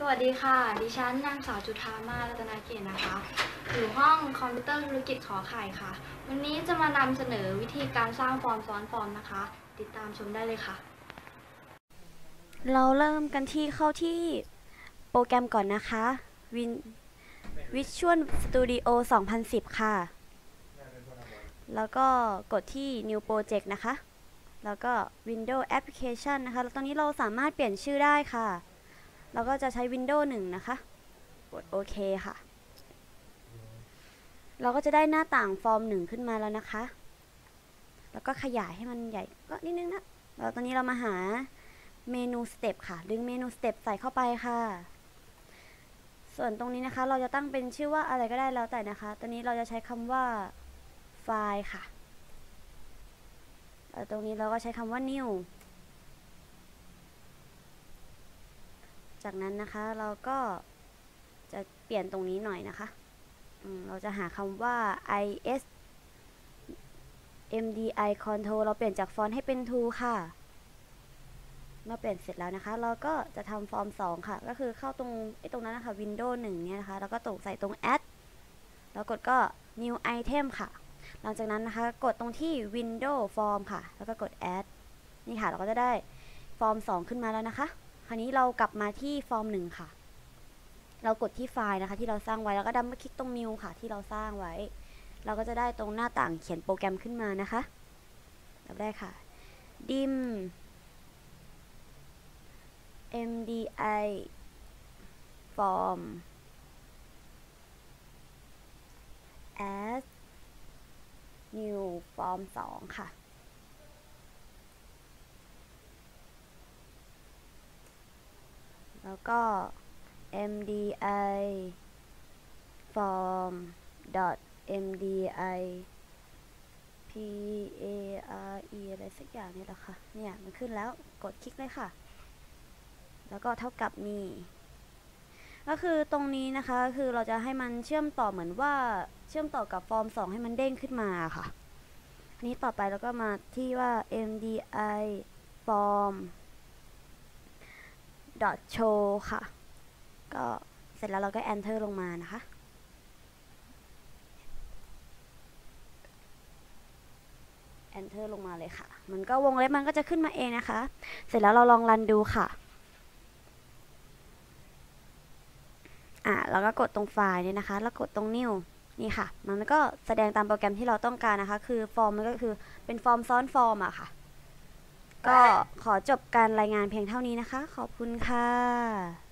สวัสดีค่ะ ดิฉันนางสาวจุธามารัตนาเกตนะคะ อยู่ห้องคอมพิวเตอร์ธุรกิจขอไข่ค่ะ วันนี้จะมานำเสนอวิธีการสร้างฟอร์มซ้อนฟอร์มนะคะ ติดตามชมได้เลยค่ะ เราเริ่มกันที่เข้าที่โปรแกรมก่อนนะคะ Win Visual Studio 2010 ค่ะ แล้วก็กดที่ New Project นะคะ แล้วก็ Windows Application นะคะแล้วตอนนี้เราสามารถเปลี่ยนชื่อได้ค่ะ เราก็จะใช้ Windows 1 นะคะ กดโอเคค่ะ เราก็จะได้หน้าต่างฟอร์ม 1 ขึ้นมาแล้วนะคะ แล้วก็ขยายให้มันใหญ่ก็นิดนึงนะแล้วตอนนี้เรามาหาเมนูสเต็ปค่ะ ดึงเมนูสเต็ปใส่เข้าไปค่ะ ส่วนตรงนี้นะคะ เราจะตั้งเป็นชื่อว่าอะไรก็ได้แล้วแต่นะคะ ตอนนี้เราจะใช้คำว่าไฟล์ค่ะตรงนี้เราก็ใช้คำว่า new จากนั้นนะคะเราก็จะเปลี่ยนตรงนี้หน่อยนะคะ เราจะหาคำว่า is mdi control เราเปลี่ยนจากฟอนต์ให้เป็น to ค่ะ เมื่อเปลี่ยนเสร็จแล้วนะคะ เราก็จะทำฟอร์ม 2 ค่ะ ก็คือเข้าตรงไอ้ตรงนั้นนะคะ Windows 1เนี่ยนะคะ แล้วก็ตรงใส่ตรง add แล้วกดก็ new item ค่ะ หลังจากนั้นนะคะ กดตรงที่ Windows Form ค่ะ แล้วก็กด add นี่ค่ะ เราก็จะได้ฟอร์ม 2 ขึ้นมาแล้วนะคะ คราวนี้เรากลับมาที่ฟอร์ม1ค่ะ เรากดที่ไฟล์นะคะที่เราสร้างไว้แล้วก็ดับเบิลคลิกตรง new ค่ะ ที่เราสร้างไว้ เราก็จะได้ตรงหน้าต่างเขียนโปรแกรมขึ้นมานะคะรับได้ค่ะ dim MDI form as new form 2 ค่ะ แล้วก็ MDI form dot MDI P A R E อะไรสักอย่างนี่แหละค่ะ เนี่ย มันขึ้นแล้วกดคลิกเลยค่ะ แล้วก็เท่ากับมี ก็คือตรงนี้นะคะ คือเราจะให้มันเชื่อมต่อเหมือนว่าเชื่อมต่อกับฟอร์ม 2 ให้มันเด้งขึ้นมาค่ะอันนี้ต่อไปเราก็มาที่ว่า mdi form show ค่ะ ก็เสร็จแล้วเราก็ enter ลงมานะคะ enter ลงมาเลยค่ะ มันก็วงเล็บมันก็จะขึ้นมาเองนะคะ เสร็จแล้วเราลองรันดูค่ะ อะแล้วก็กดตรงไฟล์เนี่ยนะคะ แล้วกดตรง new นี่ค่ะ มันก็แสดงตามโปรแกรมที่เราต้องการนะคะ คือฟอร์มมันก็คือเป็นฟอร์มซ้อนฟอร์มอะค่ะ ก็ขอจบการรายงานเพียงเท่านี้นะคะ ขอบคุณค่ะ